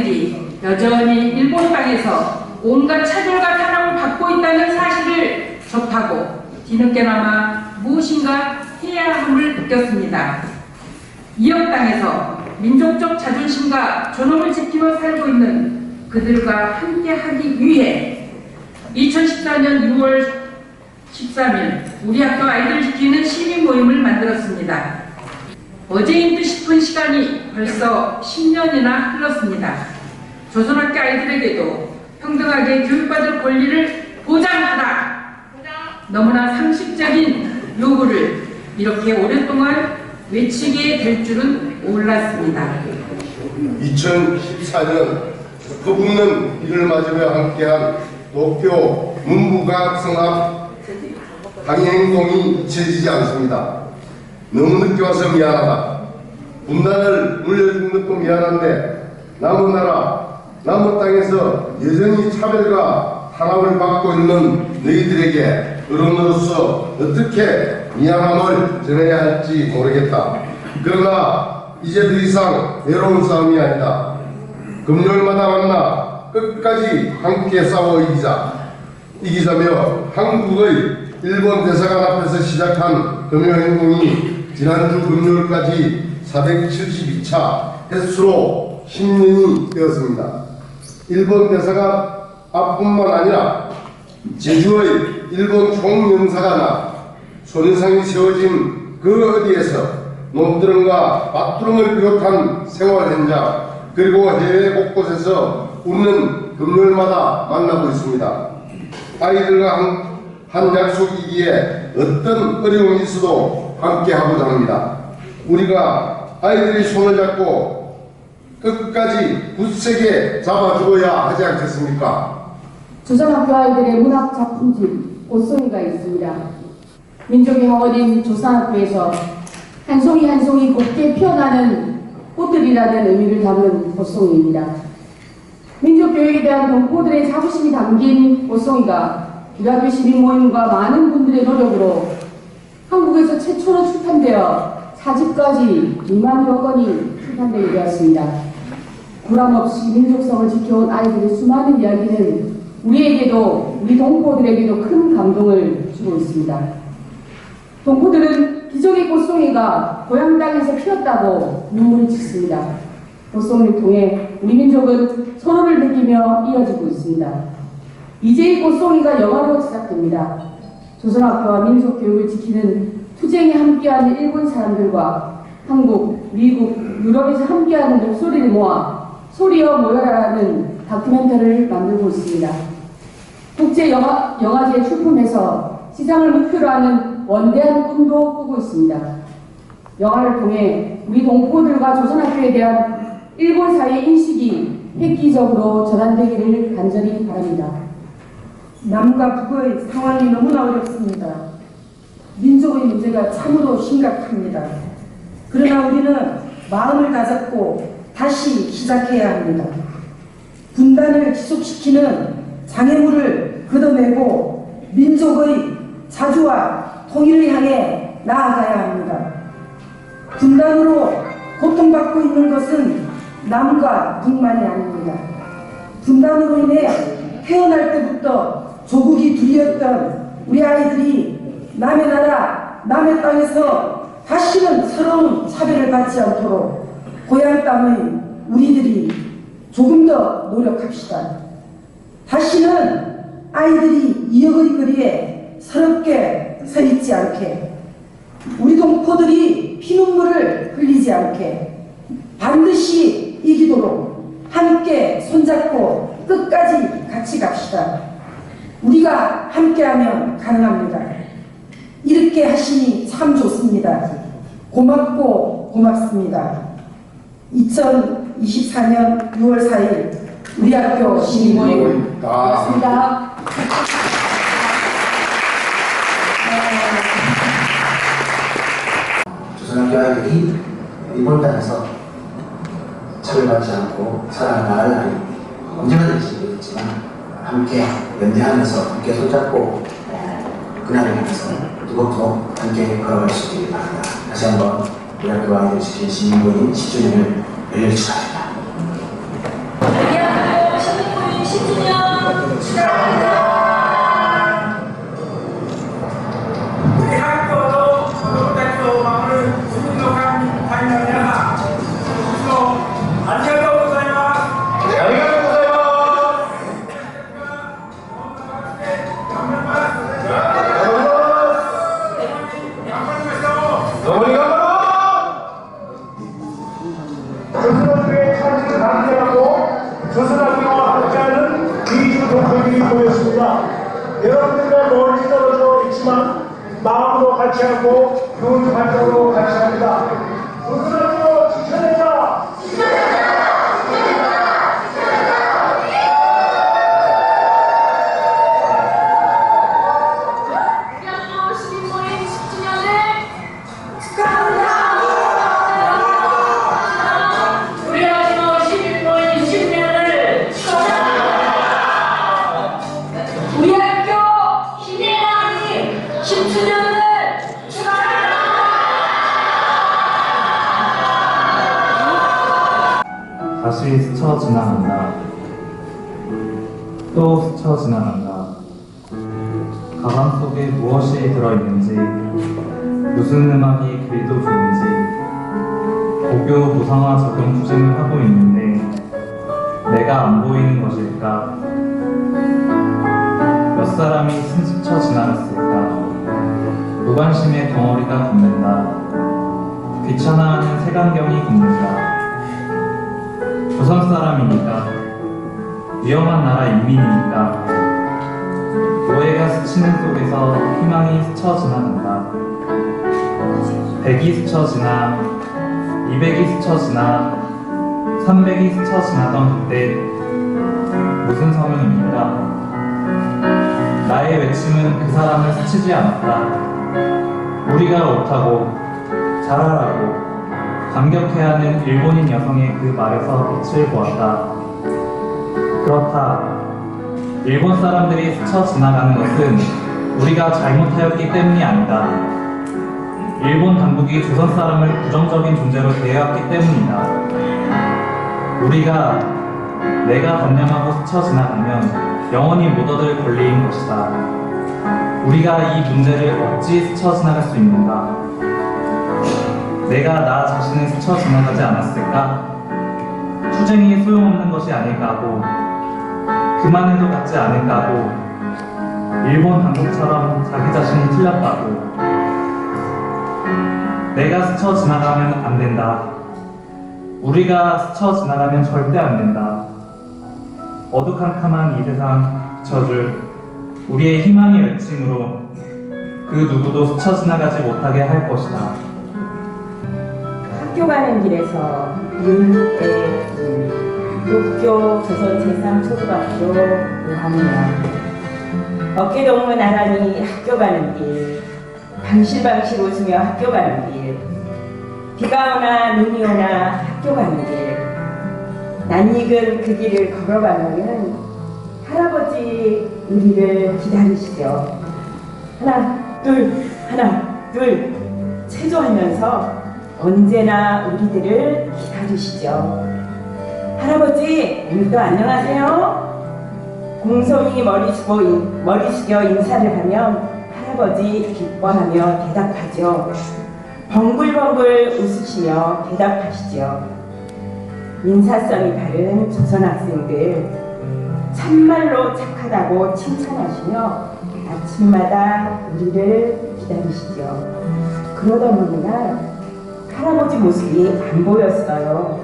아이들이 여전히 일본 땅에서 온갖 차별과 탄압을 받고 있다는 사실을 접하고 뒤늦게나마 무엇인가 해야 함을 느꼈습니다. 이역 땅에서 민족적 자존심과 존엄을 지키며 살고 있는 그들과 함께하기 위해 2014년 6월 13일 우리 학교 아이들 지키는 시민 모임을 만들었습니다. 어제인 듯 싶은 시간이 벌써 10년이나 흘렀습니다. 조선학교 아이들에게도 평등하게 교육받을 권리를 보장하라. 너무나 상식적인 요구를 이렇게 오랫동안 외치게 될 줄은 몰랐습니다. 2014년 허붓는 비를 맞으며 함께한 도쿄 문부과학 성합 강행동이 잊혀지지 않습니다. 너무 늦게 와서 미안하다. 분단을 물려준 것도 미안한데 남은 나라, 남은 땅에서 여전히 차별과 탄압을 받고 있는 너희들에게 어른으로서 어떻게 미안함을 전해야 할지 모르겠다. 그러나 이제 더 이상 외로운 싸움이 아니다. 금요일마다 만나 끝까지 함께 싸워 이기자. 이기자며 한국의 일본 대사관 앞에서 시작한 금요행동이 지난주 금요일까지 472차 횟수로 10년이 되었습니다. 일본 대사관 앞뿐만 아니라 제주의 일본 총영사관나 손상이 세워진 그 어디에서 논두렁과 밭두렁을 비롯한 생활 현장 그리고 해외 곳곳에서 웃는 금요일마다 만나고 있습니다. 아이들과 한, 한 약속이기에 어떤 어려움이 있어도 함께 하고자 합니다. 우리가 아이들이 손을 잡고 끝까지 굳세게 잡아주어야 하지 않겠습니까? 조선학교 아이들의 문학 작품집 옷송이가 있습니다. 민족의 어린 조선학교에서 한 송이 한 송이 곱게 피어나는 꽃들이라는 의미를 담은 옷송이입니다. 민족교육에 대한 동포들의 자부심이 담긴 옷송이가 기라교 시민 모임과 많은 분들의 노력으로 한국에서 최초로 출판되어 사집까지 2만여 건이 출판되게 되었습니다. 불안 없이 민족성을 지켜온 아이들의 수많은 이야기는 우리에게도 우리 동포들에게도 큰 감동을 주고 있습니다. 동포들은 기적의 꽃송이가 고향 땅에서 피었다고 눈물을 짓습니다. 꽃송이를 통해 우리 민족은 서로를 느끼며 이어지고 있습니다. 이제 이 꽃송이가 영화로 시작됩니다. 조선학교와 민속교육을 지키는 투쟁에 함께하는 일본 사람들과 한국, 미국, 유럽에서 함께하는 목소리를 모아 소리여 모여라라는 다큐멘터리를 만들고 있습니다. 국제 영화, 영화제 출품해서 시상을 목표로 하는 원대한 꿈도 꾸고 있습니다. 영화를 통해 우리 동포들과 조선학교에 대한 일본 사회의 인식이 획기적으로 전환되기를 간절히 바랍니다. 남과 북의 상황이 너무나 어렵습니다. 민족의 문제가 참으로 심각합니다. 그러나 우리는 마음을 다잡고 다시 시작해야 합니다. 분단을 지속시키는 장애물을 걷어내고 민족의 자주와 통일을 향해 나아가야 합니다. 분단으로 고통받고 있는 것은 남과 북만이 아닙니다. 분단으로 인해 태어날 때부터 조국이 둘이었던 우리 아이들이 남의 나라, 남의 땅에서 다시는 서러운 차별을 받지 않도록 고향 땅의 우리들이 조금 더 노력합시다. 다시는 아이들이 이역의 거리에 서럽게 서 있지 않게 우리 동포들이 피눈물을 흘리지 않게 반드시 이기도록 함께 손잡고 끝까지 같이 갑시다. 우리가 함께하면 가능합니다. 이렇게 하시니 참 좋습니다. 고맙고 고맙습니다. 2024년 6월 4일 우리 학교 시민모임 다 고맙습니다. 조선학교 아이들이 일본 땅에서 차별받지 않고 살아갈 날이 언제가 될지 모르겠지만 함께 연대하면서 함께 손잡고 그날을 향해서 누구도 함께 걸어갈 수 있기를 바랍니다. 다시 한번 우리 학교 아이들 지킨 시민모임 10 무관심의 덩어리가 굽는다. 귀찮아하는 색안경이 굽는다. 조선 사람이니까 위험한 나라 인민이니까 오해가 스치는 속에서 희망이 스쳐 지나간다. 100이 스쳐 지나 200이 스쳐 지나 300이 스쳐 지나던 그때 무슨 성명입니까? 나의 외침은 그 사람을 스치지 않았다. 우리가 옳다고 잘하라고 감격해야 하는 일본인 여성의 그 말에서 빛을 보았다. 그렇다. 일본 사람들이 스쳐 지나가는 것은 우리가 잘못하였기 때문이 아니다. 일본 당국이 조선 사람을 부정적인 존재로 대해왔기 때문이다. 우리가 내가 단념하고 스쳐 지나가면 영원히 못 얻을 권리인 것이다. 우리가 이 문제를 어찌 스쳐 지나갈 수 있는가? 내가 나 자신을 스쳐 지나가지 않았을까? 투쟁이 소용없는 것이 아닐까 하고 그만해도 같지 않을까 하고 일본 당국처럼 자기 자신이 틀렸다고 내가 스쳐 지나가면 안 된다. 우리가 스쳐 지나가면 절대 안 된다. 어두컴컴한 이 세상 비춰줄 우리의 희망의 외침으로 그 누구도 스쳐 지나가지 못하게 할 것이다. 학교 가는 길에서 윤대 도쿄 조선 제3초등학교 5학년 어깨동무 나란히 학교 가는 길 방실방실 웃으며 학교 가는 길 비가 오나 눈이 오나 학교 가는 길 낯익은 그 길을 걸어가면 은 할아버지 우리를 기다리시죠 하나 둘 하나 둘 체조하면서 언제나 우리들을 기다리시죠. 할아버지, 오늘도 안녕하세요. 공손히 머리 숙여, 머리 숙여 인사를 하면 할아버지 기뻐하며 대답하죠. 벙글벙글 웃으시며 대답하시죠. 인사성이 바른 조선 학생들, 참말로 착하다고 칭찬하시며 아침마다 우리를 기다리시죠. 그러던 어느 날 할아버지 모습이 안 보였어요.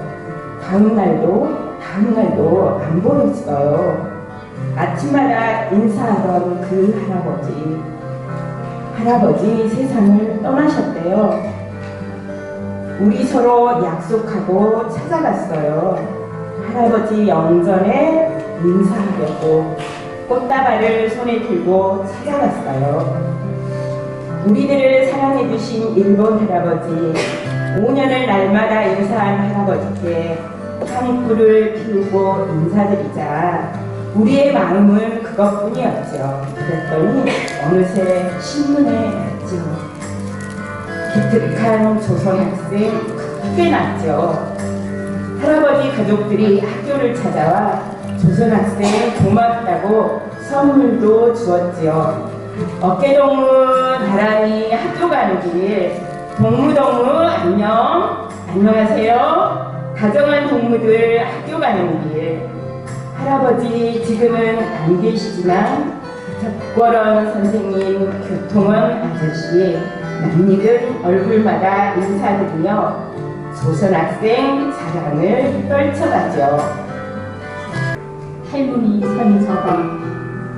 다음 날도 다음 날도 안 보였어요. 아침마다 인사하던 그 할아버지. 할아버지 세상을 떠나셨대요. 우리 서로 약속하고 찾아갔어요. 할아버지 영전에 인사하려고 꽃다발을 손에 들고 찾아갔어요. 우리들을 사랑해 주신 일본 할아버지, 5년을 날마다 인사한 할아버지께 향불을 피우고 인사드리자 우리의 마음은 그것뿐이었죠. 그랬더니 어느새 신문에 났죠. 기특한 조선 학생 크게 났죠. 할아버지 가족들이 학교를 찾아와 조선 학생 고맙다고 선물도 주었지요. 어깨동무 나란히 학교 가는 길 동무동무 안녕 안녕하세요. 다정한 동무들 학교 가는 길 할아버지 지금은 안 계시지만 적거런 선생님 교통원 아저씨 낯익은 얼굴마다 인사드리며 조선학생 자랑을 떨쳐가죠. 할머니 선자가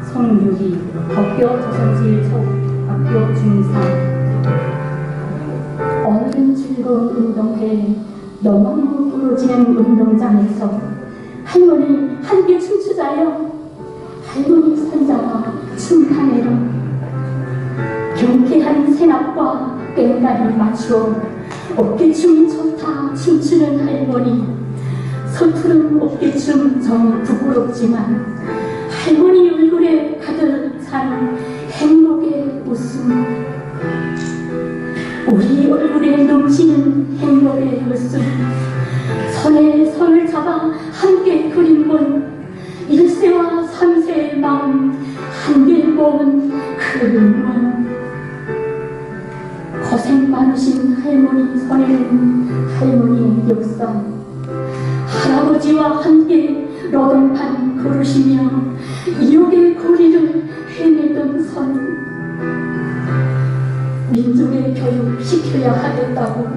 송유리 덕교 조선제일초학교 중상 오늘은 즐거운 운동회 너무너무 부러지는 운동장에서 할머니 함께 춤추자요. 할머니 선자가 춤하네로 경쾌한 새납과 뺑다리 맞추어 어깨춤이 좋다 춤추는 할머니 서투른 어깨춤 정 부끄럽지만 할머니 얼굴에 가득 찬 행복의 웃음. 우리 얼굴에 넘치는 행복의 웃음 민족의 교육 시켜야 하겠다고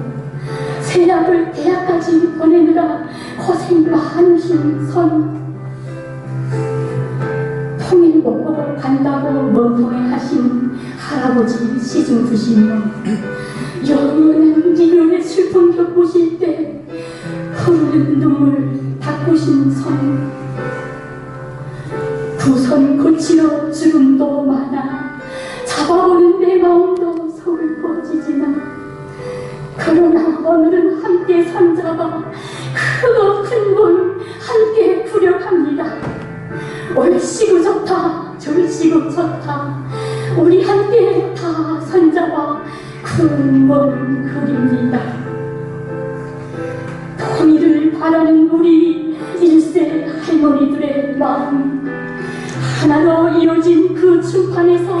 세아를 대학까지 보내느라 고생 많으신 선 통일 못 보고 간다고 멍통해 하신 할아버지 시중 두시며 영원한 미련의 슬픔 겪으실 때 흐르는 눈물 닦으신 손. 두손 고치러 주름도 손잡아 크고 큰문 함께 부려갑니다. 얼씨구 좋다 절씨구 좋다 우리 함께 다 손잡아 큰문 그립니다. 통일을 바라는 우리 일세 할머니들의 마음 하나로 이루어진 그 춤판에서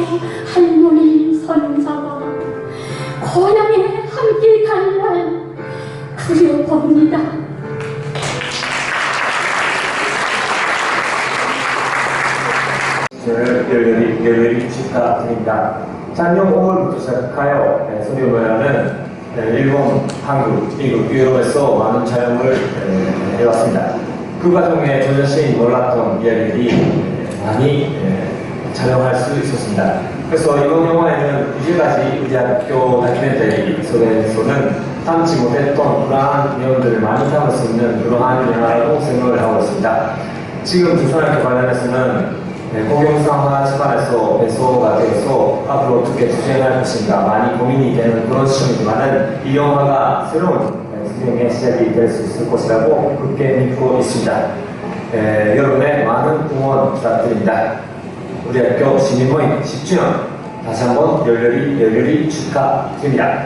저를 열렬히, 열렬히 축하드립니다. 작년 5월부터 시작하여 네, 소리모야는 네, 일본, 한국, 미국, 유럽에서 많은 촬영을 네, 해왔습니다. 그 과정에 저 자신이 몰랐던 이야기들이 네, 많이 네, 촬영할 수 있었습니다. 그래서 이번 영화에는 이제까지 우리 학교 다큐멘터리 속에서는 담지 못했던 그러한 내용들을 많이 담을 수 있는 그러한 영화라고 생각을 하고 있습니다. 지금 조선학교 관련해서는 네, 공영상화 집안에서 배소가 되어서 앞으로 어떻게 투쟁할 것인가 많이 고민이 되는 그런 시점이지만은 이 영화가 새로운 네, 투쟁의 시작이 될 수 있을 것이라고 그렇게 믿고 있습니다. 에, 여러분의 많은 응원 부탁드립니다. 우리 학교 시민모임 10주년 다시 한번 열렬히 열렬히 축하드립니다.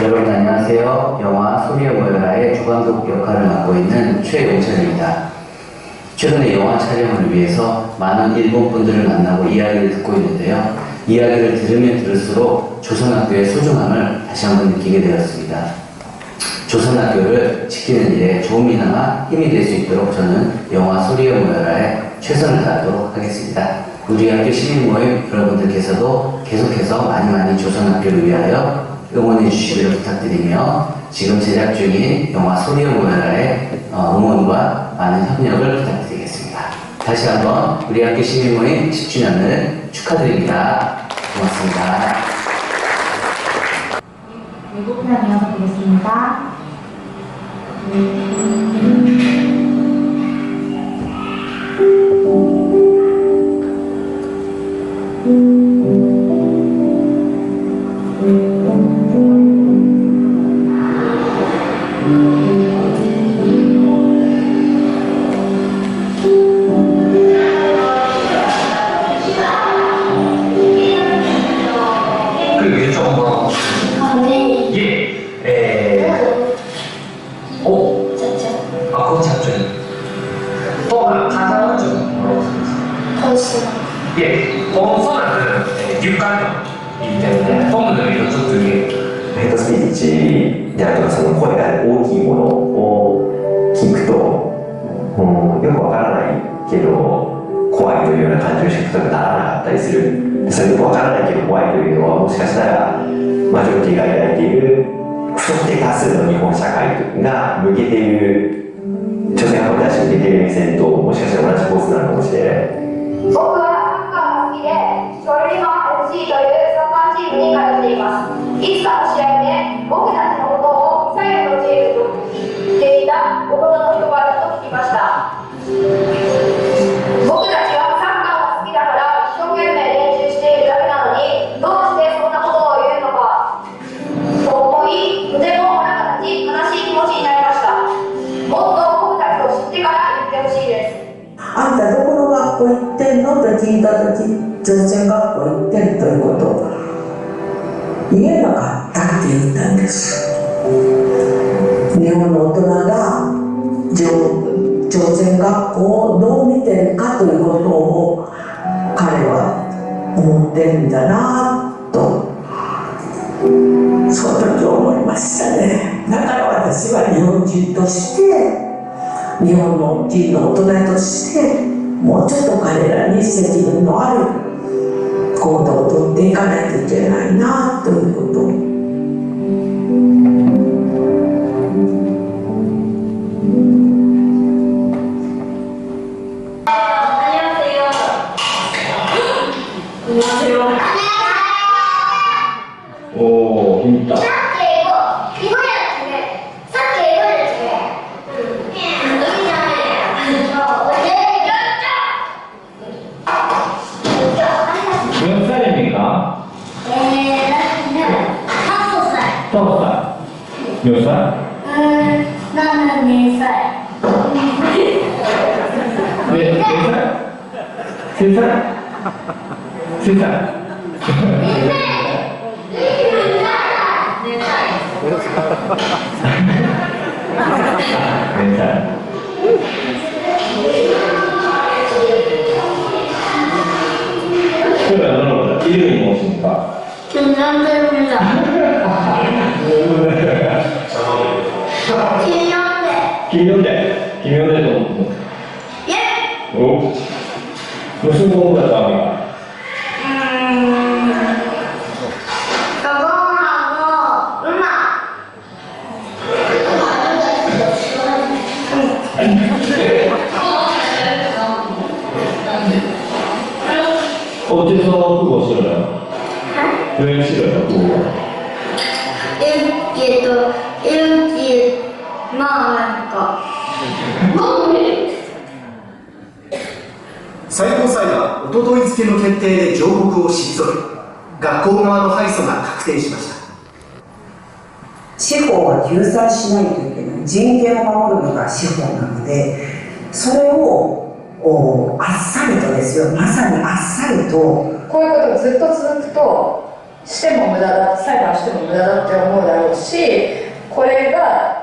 여러분 안녕하세요. 영화 소리의 모여라의 주관독 역할을 맡고 있는 최용철입니다. 최근에 영화 촬영을 위해서 많은 일본 분들을 만나고 이야기를 듣고 있는데요. 이야기를 들으면 들을수록 조선학교의 소중함을 다시 한번 느끼게 되었습니다. 조선학교를 지키는 일에 조금이나마 힘이 될 수 있도록 저는 영화 소리의 모여라에 최선을 다하도록 하겠습니다. 우리 학교 시민 모임 여러분들께서도 계속해서 많이 많이 조선학교를 위하여 응원해 주시기를 부탁드리며 지금 제작 중인 영화 소리의 모여라의 어, 응원과 많은 협력을 부탁드리겠습니다. 다시 한번 우리 학교 시민모임 10주년을 축하드립니다. 고맙습니다. 네, 예고편 이어서 보겠습니다. 음. 네. 뭐라고? 예, マジョリティが抱いている不特定多数の日本社会が向けている女性がたちに向けている目線ともしかしたら同じコースなのかもしれない。こと。言えなかったって言ったんです。日本の大人が朝朝鮮学校をどう見てるかということを彼は思ってるんだなとその時思いましたね。だから私は日本人として日本の人の大人としてもうちょっと彼らに責任のある行動をとっていかないといけないなということ。をおー、몇 살? 네, 네 살? 세 살? 세 살? 뭐最高裁がおととい付の決定で上告を退け学校側の敗訴が確定しました。司法は救済しないといけない人権を守るのが司法なのでそれをおあっさりとですよ。まさにあっさりと。こういうことがずっと続くとしても無駄だ裁判しても無駄だって思うだろうしこれが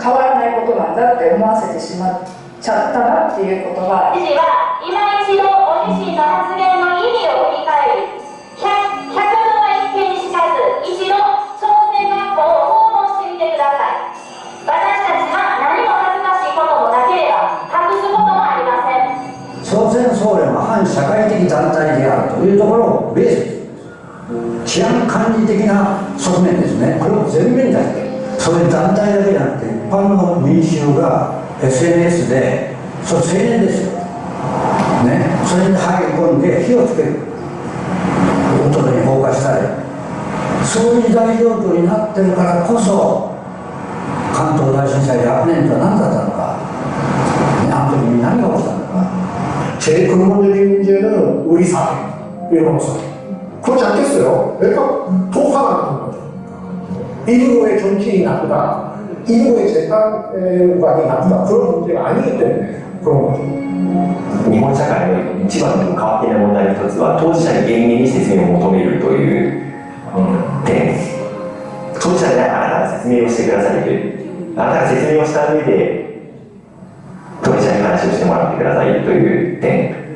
変わらないことなんだって思わせてしまっちゃったなっていうことが知事は今一度ご自身の発言の意味を振り返り100 100度は一見にしかず一度朝鮮学校を訪問してみてください。私たちは何も恥ずかしいこともなければ隠すこともありません。朝鮮総連は反社会的団体であるというところをベース治安管理的な側面ですね。これを全面に出して。それ団体だけじゃなくて一般の民衆が SNS でそれ青年ですよねそれに入り込んで火をつける大人に放火したりそういう大状況になってるからこそ関東大震災で100年とは何だったのかあの時に何が起きたのか 제일 근본적인 문제는 우리 사회, 일본 사회. 그렇지 않겠어요? 그러니까 토하나 일부의 정치인이 나쁘다, 일부의 재판관이 나쁘다 그런 문제가 아니기 때문에 그런 거죠. 日本社会の一番の変わっていない問題の一つは当事者に厳密に説明を求めるという、うん、点当事者であなたが説明をしてくださいというあなたが説明をした上で当事者に話をしてもらってくださいという点